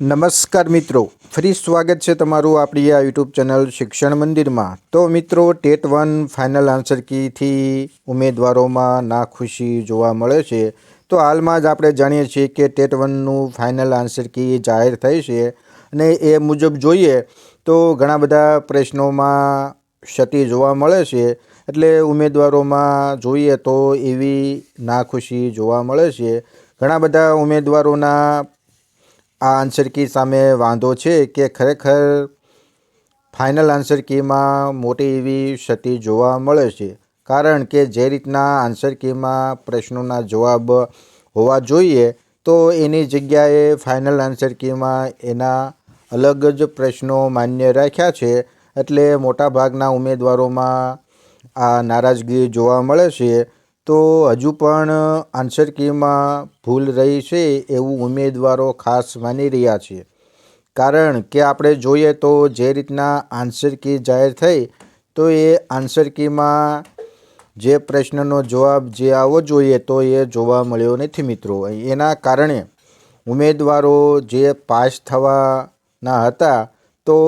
નમસ્કાર મિત્રો. ફરી સ્વાગત છે તમારું આપણી આ યુટ્યુબ ચેનલ શિક્ષણ મંદિરમાં. તો મિત્રો, ટેટ વન ફાઇનલ આન્સર કીથી ઉમેદવારોમાં નાખુશી જોવા મળે છે? તો હાલમાં જ આપણે જાણીએ છીએ કે ટેટ વનનું ફાઇનલ આન્સર કી જાહેર થઈ છે અને એ મુજબ જોઈએ તો ઘણા બધા પ્રશ્નોમાં ક્ષતિ જોવા મળે છે. એટલે ઉમેદવારોમાં જોઈએ તો એવી નાખુશી જોવા મળે છે. ઘણા બધા ઉમેદવારોના આ આન્સર કી સામે વાંધો છે કે ખરેખર ફાઇનલ આન્સર કીમાં મોટી એવી ક્ષતિ જોવા મળે છે. કારણ કે જે રીતના આન્સર કીમાં પ્રશ્નોના જવાબ હોવા જોઈએ, તો એની જગ્યાએ ફાઇનલ આન્સર કીમાં એના અલગ જ પ્રશ્નો માન્ય રાખ્યા છે. એટલે મોટાભાગના ઉમેદવારોમાં આ નારાજગી જોવા મળે છે. તો હજુ પણ આન્સર કીમાં ભૂલ રહી છે એવું ઉમેદવારો ખાસ માની રહ્યા છે. કારણ કે આપણે જોઈએ તો જે રીતના આન્સર કી જાહેર થઈ, તો એ આન્સર કીમાં જે પ્રશ્નનો જવાબ જે આવવો જોઈએ તો એ જોવા મળ્યો નથી મિત્રો. એના કારણે ઉમેદવારો જે પાસ થવાના હતા, તો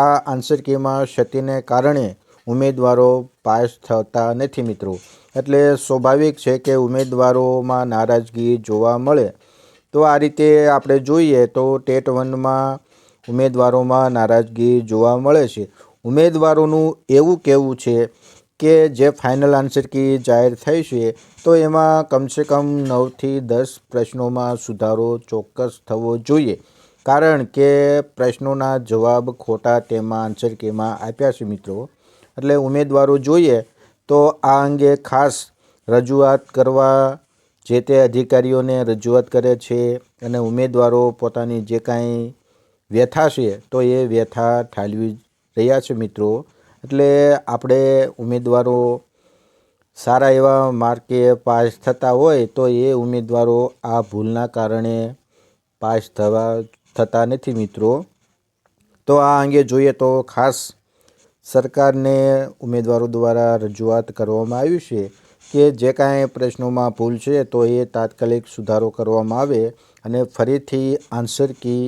આ આન્સર કીમાં ક્ષતિને કારણે ઉમેદવારો પાસ થતા નથી મિત્રો. એટલે સ્વાભાવિક છે કે ઉમેદવારોમાં નારાજગી જોવા મળે. તો આ રીતે આપણે જોઈએ તો ટેટ વનમાં ઉમેદવારોમાં નારાજગી જોવા મળે છે. ઉમેદવારોનું એવું કહેવું છે કે જે ફાઇનલ આન્સર કી જાહેર થઈ છે, તો એમાં કમસે કમ નવથી દસ પ્રશ્નોમાં સુધારો ચોક્કસ થવો જોઈએ. કારણ કે પ્રશ્નોના જવાબ ખોટા તેમાં આન્સર કીમાં આપ્યા છે મિત્રો. એટલે ઉમેદવારો જોઈએ તો આ અંગે ખાસ રજૂઆત કરવા જે તે અધિકારીઓને રજૂઆત કરે છે અને ઉમેદવારો પોતાની જે કાંઈ વ્યથા છે, તો એ વ્યથા ઠાલવી રહ્યા છે મિત્રો. એટલે આપણે ઉમેદવારો સારા એવા માર્કે પાસ થતા હોય, તો એ ઉમેદવારો આ ભૂલના કારણે પાસ થવા, થતા નથી મિત્રો. તો આ અંગે જોઈએ તો ખાસ સરકારને ઉમેદવારો દ્વારા રજૂઆત કરવામાં આવી છે કે જે કાંઈ પ્રશ્નોમાં ભૂલ છે તો એ તાત્કાલિક સુધારો કરવામાં આવે અને ફરીથી આન્સર કી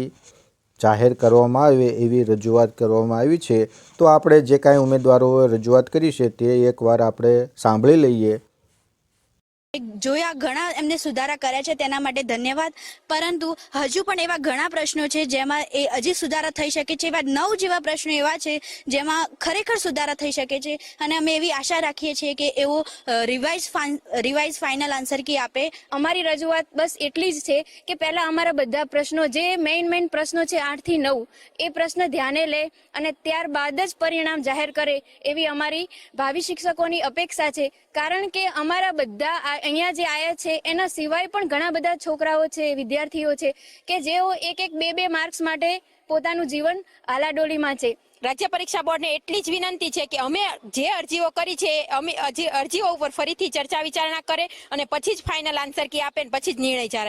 જાહેર કરવામાં આવે એવી રજૂઆત કરવામાં આવી છે. તો આપણે જે કાંઈ ઉમેદવારોએ રજૂઆત કરી છે તે એકવાર આપણે સાંભળી લઈએ. જોયા ઘણા એમને સુધારા કર્યા છે તેના માટે ધન્યવાદ. પરંતુ હજુ પણ એવા ઘણા પ્રશ્નો છે જેમાં એ હજી સુધારા થઈ શકે છે, એવા નવ જેવા પ્રશ્નો એવા છે જેમાં ખરેખર સુધારા થઈ શકે છે. અને અમે એવી આશા રાખીએ છીએ કે એવો revise revise final answer key આપે. અમારી રજૂઆત બસ એટલી જ છે કે પહેલાં અમારા બધા પ્રશ્નો, જે મેઇન મેઇન પ્રશ્નો છે આઠથી નવ, એ પ્રશ્ન ધ્યાને લે અને ત્યારબાદ જ પરિણામ જાહેર કરે એવી અમારી ભાવિ શિક્ષકોની અપેક્ષા છે. કારણ કે અમારા બધા અહીંયા જે આવ્યા છે, એના સિવાય પણ ઘણા બધા છોકરાઓ છે, વિદ્યાર્થીઓ છે, કે જેઓ એક એક બે બે માર્ક્સ માટે પોતાનું જીવન આલાડોલીમાં છે. રાજ્ય પરીક્ષા બોર્ડને એટલી જ વિનંતી છે કે અમે જે અરજીઓ કરી છે, અમે અરજી- અરજીઓ ઉપર ફરીથી ચર્ચા વિચારણા કરે અને પછી જ ફાઇનલ આન્સર કી આપે પછી જ નિર્ણય જાહેર